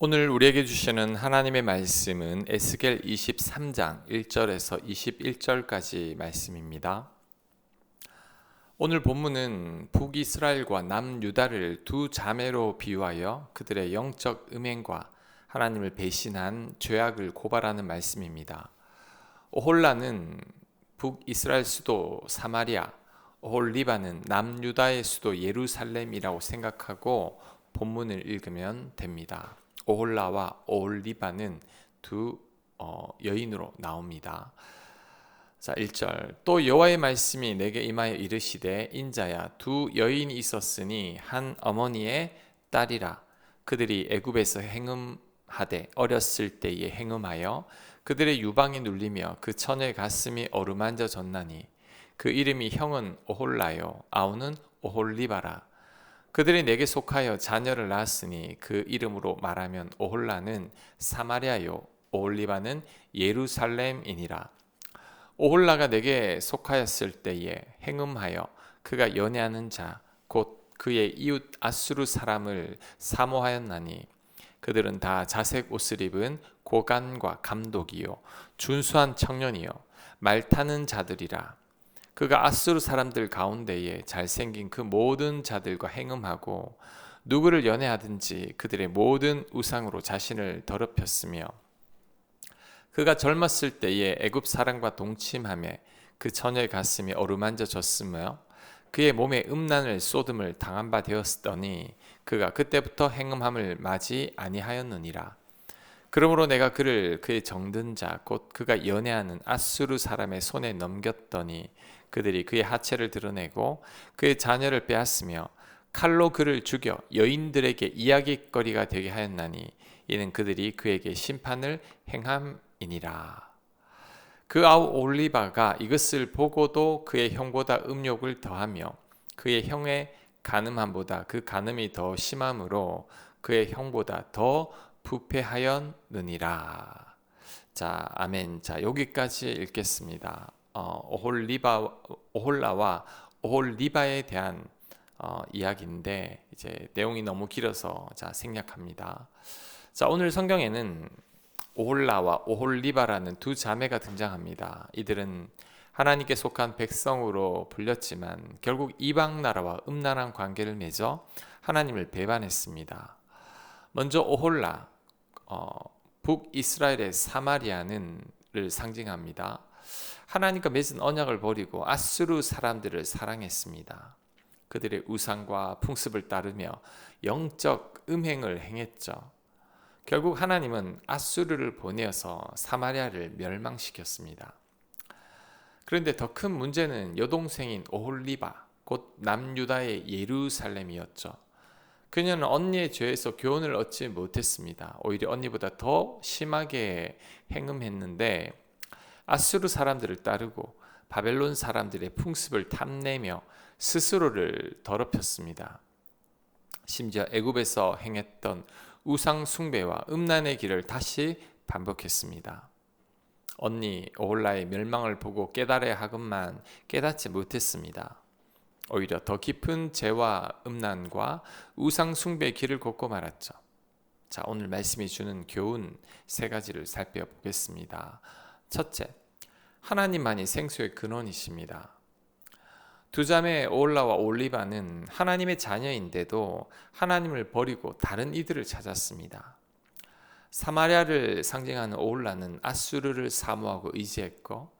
오늘 우리에게 주시는 하나님의 말씀은 에스겔 23장 1절에서 21절까지 말씀입니다. 오늘 본문은 북이스라엘과 남유다를 두 자매로 비유하여 그들의 영적 음행과 하나님을 배신한 죄악을 고발하는 말씀입니다. 오홀라는 북이스라엘 수도 사마리아, 오홀리바는 남유다의 수도 예루살렘이라고 생각하고 본문을 읽으면 됩니다. 오홀라와 오홀리바는 두 어, 여인으로 나옵니다. 자, 1절. 또 여호와의 말씀이 내게 임하여 이르시되 인자야 두 여인이 있었으니 한 어머니의 딸이라 그들이 애굽에서 행음하되 어렸을 때에 행음하여 그들의 유방이 눌리며 그 처녀의 가슴이 어루만져 졌나니 그 이름이 형은 오홀라요 아우는 오홀리바라 그들이 내게 속하여 자녀를 낳았으니 그 이름으로 말하면 오홀라는 사마리아요 오홀리바는 예루살렘이니라. 오홀라가 내게 속하였을 때에 행음하여 그가 연애하는 자 곧 그의 이웃 아수르 사람을 사모하였나니 그들은 다 자색 옷을 입은 고관과 감독이요 준수한 청년이요 말 타는 자들이라 그가 아수르 사람들 가운데에 잘생긴 그 모든 자들과 행음하고 누구를 연애하든지 그들의 모든 우상으로 자신을 더럽혔으며 그가 젊었을 때에 애굽 사람과 동침함에 그 처녀의 가슴이 어루만져 졌으며 그의 몸에 음란을 쏟음을 당한 바 되었더니 그가 그때부터 행음함을 맞이 아니하였느니라. 그러므로 내가 그를 그의 정든 자 곧 그가 연애하는 아수르 사람의 손에 넘겼더니 그들이 그의 하체를 드러내고 그의 자녀를 빼앗으며 칼로 그를 죽여 여인들에게 이야기거리가 되게 하였나니 이는 그들이 그에게 심판을 행함이니라. 그 아우 올리바가 이것을 보고도 그의 형보다 음욕을 더하며 그의 형의 가늠함보다 그 가늠이 더 심함으로 그의 형보다 더 부패하였느니라. 자, 아멘. 자, 여기까지 읽겠습니다. 어, 오홀리바 오홀라와 오홀리바에 대한 어, 이야기인데 이제 내용이 너무 길어서 자 생략합니다. 자 오늘 성경에는 오홀라와 오홀리바라는 두 자매가 등장합니다. 이들은 하나님께 속한 백성으로 불렸지만 결국 이방 나라와 음란한 관계를 맺어 하나님을 배반했습니다. 먼저 오홀라 어, 북 이스라엘의 사마리아는를 상징합니다. 하나님과 맺은 언약을 버리고 아수르 사람들을 사랑했습니다. 그들의 우상과 풍습을 따르며 영적 음행을 행했죠. 결국 하나님은 아수르를 보내어서 사마리아를 멸망시켰습니다. 그런데 더 큰 문제는 여동생인 오홀리바, 곧 남유다의 예루살렘이었죠. 그녀는 언니의 죄에서 교훈을 얻지 못했습니다. 오히려 언니보다 더 심하게 행음했는데 아수르 사람들을 따르고 바벨론 사람들의 풍습을 탐내며 스스로를 더럽혔습니다. 심지어 애굽에서 행했던 우상 숭배와 음란의 길을 다시 반복했습니다. 언니 오홀라의 멸망을 보고 깨달아야 하건만 깨닫지 못했습니다. 오히려 더 깊은 죄와 음란과 우상 숭배의 길을 걷고 말았죠. 자, 오늘 말씀이 주는 교훈 세 가지를 살펴보겠습니다. 첫째, 하나님만이 생수의 근원이십니다. 두 자매 올라와 올리바는 하나님의 자녀인데도 하나님을 버리고 다른 이들을 찾았습니다. 사마리아를 상징하는 올라는 아수르를 사모하고 의지했고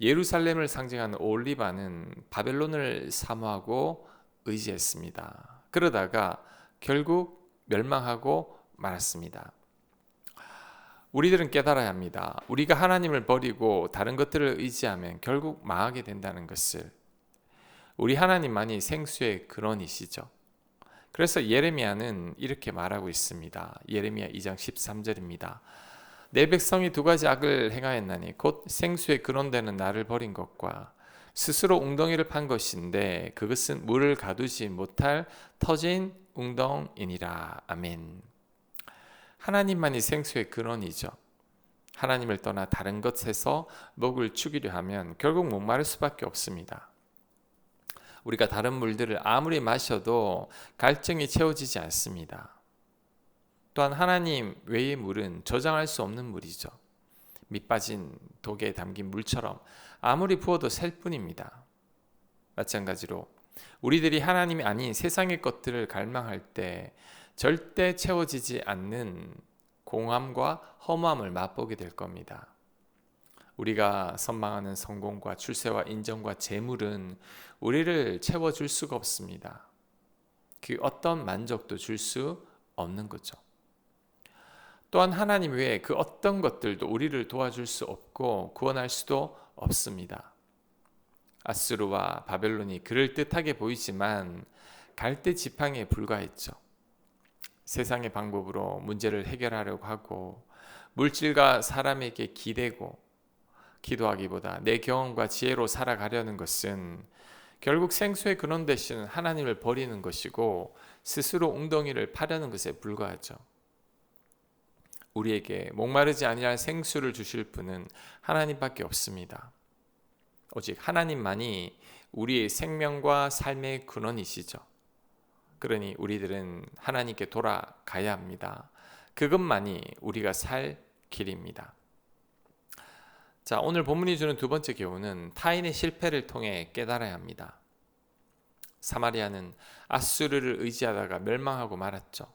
예루살렘을 상징하는 올리바는 바벨론을 사모하고 의지했습니다. 그러다가 결국 멸망하고 말았습니다. 우리들은 깨달아야 합니다. 우리가 하나님을 버리고 다른 것들을 의지하면 결국 망하게 된다는 것을 우리 하나님만이 생수의 근원이시죠. 그래서 예레미야는 이렇게 말하고 있습니다. 예레미야 2장 13절입니다. 내 백성이 두 가지 악을 행하였나니 곧 생수의 근원되는 나를 버린 것과 스스로 웅덩이를 판 것인데 그것은 물을 가두지 못할 터진 웅덩이니라. 아멘. 하나님만이 생수의 근원이죠. 하나님을 떠나 다른 것에서 목을 축이려 하면 결국 목마를 수밖에 없습니다. 우리가 다른 물들을 아무리 마셔도 갈증이 채워지지 않습니다. 또한 하나님 외의 물은 저장할 수 없는 물이죠. 밑 빠진 독에 담긴 물처럼 아무리 부어도 셀 뿐입니다. 마찬가지로 우리들이 하나님이 아닌 세상의 것들을 갈망할 때 절대 채워지지 않는 공함과 허무함을 맛보게 될 겁니다. 우리가 선망하는 성공과 출세와 인정과 재물은 우리를 채워줄 수가 없습니다. 그 어떤 만족도 줄 수 없는 거죠. 또한 하나님 외에 그 어떤 것들도 우리를 도와줄 수 없고 구원할 수도 없습니다. 아스루와 바벨론이 그럴 듯하게 보이지만 갈대 지팡이에 불과했죠. 세상의 방법으로 문제를 해결하려고 하고 물질과 사람에게 기대고 기도하기보다 내 경험과 지혜로 살아가려는 것은 결국 생수의 근원 대신 하나님을 버리는 것이고 스스로 웅덩이를 파려는 것에 불과하죠. 우리에게 목마르지 아니할 생수를 주실 분은 하나님밖에 없습니다. 오직 하나님만이 우리의 생명과 삶의 근원이시죠. 그러니 우리들은 하나님께 돌아가야 합니다. 그것만이 우리가 살 길입니다. 자, 오늘 본문이 주는 두 번째 교훈은 타인의 실패를 통해 깨달아야 합니다. 사마리아는 아수르를 의지하다가 멸망하고 말았죠.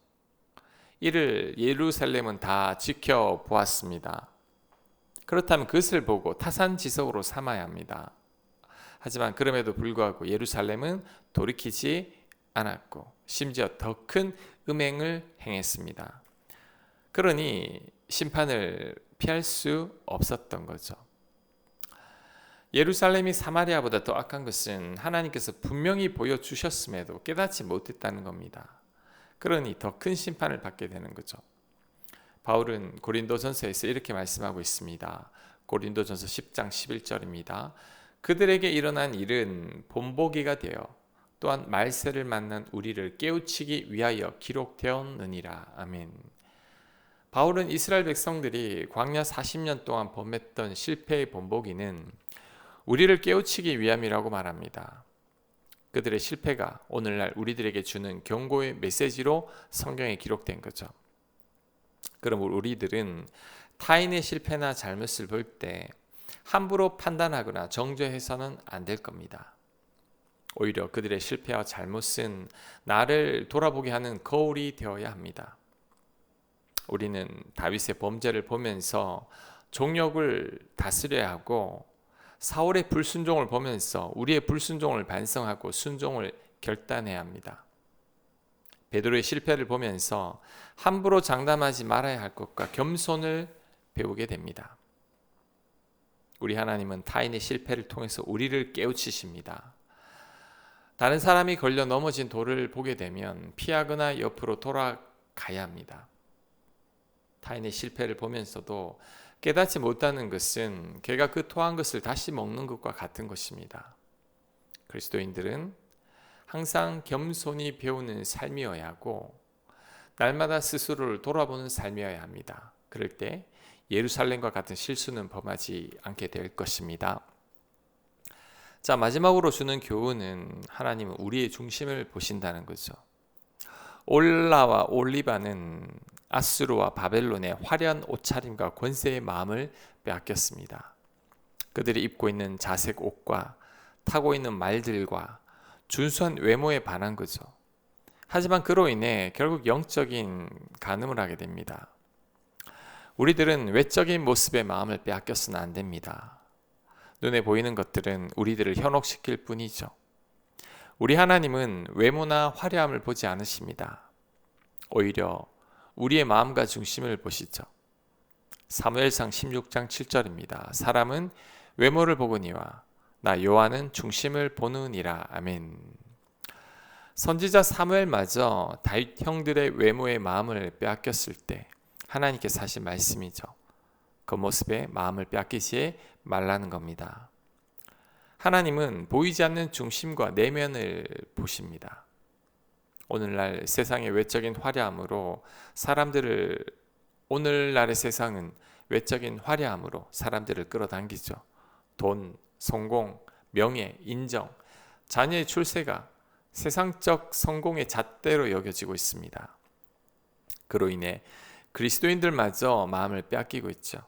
이를 예루살렘은 다 지켜보았습니다. 그렇다면 그것을 보고 타산지석으로 삼아야 합니다. 하지만 그럼에도 불구하고 예루살렘은 돌이키지 않았고 심지어 더 큰 음행을 행했습니다. 그러니 심판을 피할 수 없었던 거죠. 예루살렘이 사마리아보다 더 악한 것은 하나님께서 분명히 보여주셨음에도 깨닫지 못했다는 겁니다. 그러니 더 큰 심판을 받게 되는 거죠. 바울은 고린도전서에서 이렇게 말씀하고 있습니다. 고린도전서 10장 11절입니다. 그들에게 일어난 일은 본보기가 되어 또한 말세를 만난 우리를 깨우치기 위하여 기록되었느니라. 아멘. 바울은 이스라엘 백성들이 광야 40년 동안 범했던 실패의 본보기는 우리를 깨우치기 위함이라고 말합니다. 그들의 실패가 오늘날 우리들에게 주는 경고의 메시지로 성경에 기록된 거죠. 그럼 우리들은 타인의 실패나 잘못을 볼 때 함부로 판단하거나 정죄해서는 안 될 겁니다. 오히려 그들의 실패와 잘못은 나를 돌아보게 하는 거울이 되어야 합니다. 우리는 다윗의 범죄를 보면서 종력을 다스려야 하고 사울의 불순종을 보면서 우리의 불순종을 반성하고 순종을 결단해야 합니다. 베드로의 실패를 보면서 함부로 장담하지 말아야 할 것과 겸손을 배우게 됩니다. 우리 하나님은 타인의 실패를 통해서 우리를 깨우치십니다. 다른 사람이 걸려 넘어진 돌을 보게 되면 피하거나 옆으로 돌아가야 합니다. 타인의 실패를 보면서도 깨닫지 못하는 것은 개가 그 토한 것을 다시 먹는 것과 같은 것입니다. 그리스도인들은 항상 겸손히 배우는 삶이어야 하고 날마다 스스로를 돌아보는 삶이어야 합니다. 그럴 때 예루살렘과 같은 실수는 범하지 않게 될 것입니다. 자, 마지막으로 주는 교훈은 하나님은 우리의 중심을 보신다는 거죠. 올라와 올리바는 아수르와 바벨론의 화려한 옷차림과 권세의 마음을 빼앗겼습니다. 그들이 입고 있는 자색 옷과 타고 있는 말들과 준수한 외모에 반한 거죠. 하지만 그로 인해 결국 영적인 간음을 하게 됩니다. 우리들은 외적인 모습의 마음을 빼앗겼으면 안 됩니다. 눈에 보이는 것들은 우리들을 현혹시킬 뿐이죠. 우리 하나님은 외모나 화려함을 보지 않으십니다. 오히려 우리의 마음과 중심을 보시죠. 사무엘상 16장 7절입니다. 사람은 외모를 보거니와 나 요한은 중심을 보느니라. 아멘. 선지자 사무엘마저 다윗 형들의 외모의 마음을 빼앗겼을 때 하나님께서 하신 말씀이죠. 그 모습에 마음을 빼앗기지 말라는 겁니다. 하나님은 보이지 않는 중심과 내면을 보십니다. 오늘날 세상의 외적인 화려함으로 사람들을 오늘날의 세상은 외적인 화려함으로 사람들을 끌어당기죠. 돈, 성공, 명예, 인정, 자녀의 출세가 세상적 성공의 잣대로 여겨지고 있습니다. 그로 인해 그리스도인들마저 마음을 빼앗기고 있죠.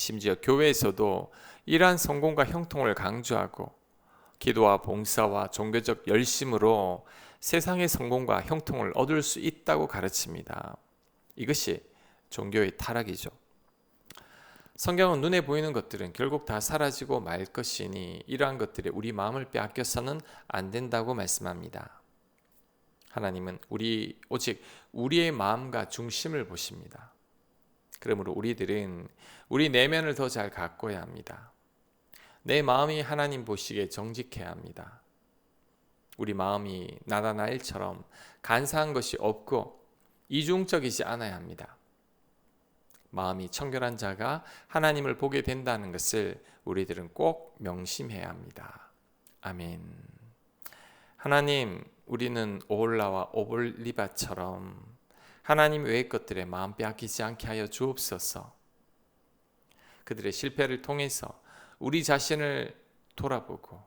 심지어 교회에서도 이러한 성공과 형통을 강조하고 기도와 봉사와 종교적 열심으로 세상의 성공과 형통을 얻을 수 있다고 가르칩니다. 이것이 종교의 타락이죠. 성경은 눈에 보이는 것들은 결국 다 사라지고 말 것이니 이러한 것들에 우리 마음을 빼앗겨서는 안 된다고 말씀합니다. 하나님은 우리 오직 우리의 마음과 중심을 보십니다. 그러므로 우리들은 우리 내면을 더 잘 가꿔야 합니다. 내 마음이 하나님 보시기에 정직해야 합니다. 우리 마음이 나다나일처럼 간사한 것이 없고 이중적이지 않아야 합니다. 마음이 청결한 자가 하나님을 보게 된다는 것을 우리들은 꼭 명심해야 합니다. 아멘. 하나님, 우리는 오홀라와 오볼리바처럼 하나님 외의 것들에 마음 빼앗기지 않게 하여 주옵소서. 그들의 실패를 통해서 우리 자신을 돌아보고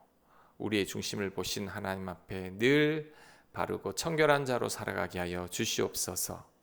우리의 중심을 보신 하나님 앞에 늘 바르고 청결한 자로 살아가게 하여 주시옵소서.